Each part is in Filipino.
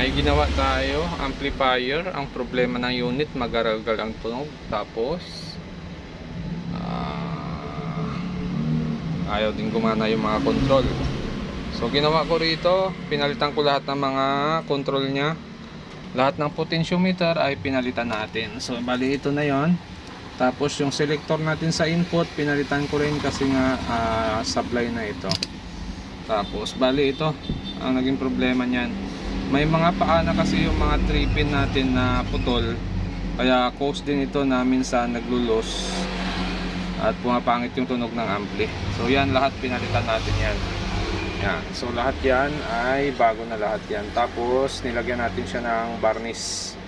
May ginawa tayo, amplifier. Ang problema ng unit, magaragal ang tunog. Tapos, ah, ayaw din gumana yung mga control. So, ginawa ko rito, pinalitan ko lahat ng mga control niya. Lahat ng potentiometer ay pinalitan natin. So, bali ito na yon. Tapos, yung selector natin sa input, pinalitan ko rin kasi nga ah, supply na ito. Tapos, bali ito, ang naging problema niyan. May mga paana kasi yung mga 3 pin natin na putol. Kaya cause din ito na minsan naglulos at pumapangit yung tunog ng ampli. So yan lahat pinalitan natin yan. Yan. So lahat yan ay bago na lahat yan. Tapos nilagyan natin siya ng varnish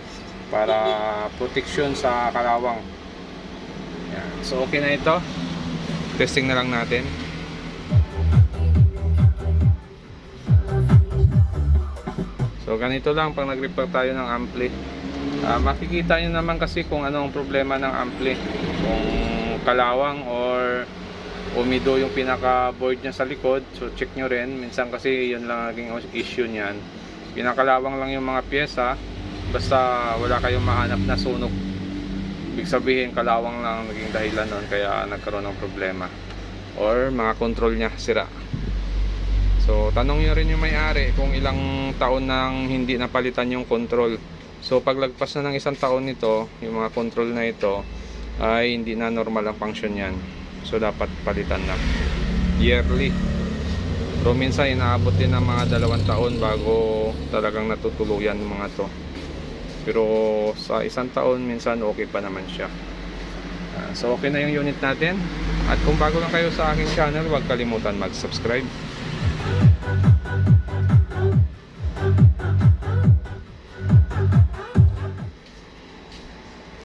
para protection sa kalawang. Yan. So okay na ito. Testing na lang natin. So ganito lang pag nag-repair tayo ng ampli. Ah, makikita nyo naman kasi kung ano ang problema ng ampli. Kung kalawang or umido yung pinaka board niya sa likod. So check nyo rin. Minsan kasi yun lang naging issue niyan. Pinakalawang lang yung mga pyesa. Basta wala kayong mahanap na sunog. Ibig sabihin kalawang lang ang naging dahilan nun kaya nagkaroon ng problema. Or mga control niya sira. So, tanong nyo rin yung may-ari kung ilang taon nang hindi napalitan yung control. So, paglagpas na ng isang taon nito, yung mga control na ito, ay hindi na normal ang function yan. So, dapat palitan na. Yearly. Pero minsan, inaabot din ng mga dalawang taon bago talagang natutuluyan mga to. Pero sa isang taon, minsan okay pa naman siya. Ah, so, okay na yung unit natin. At kung bago lang kayo sa aking channel, huwag kalimutan mag-subscribe.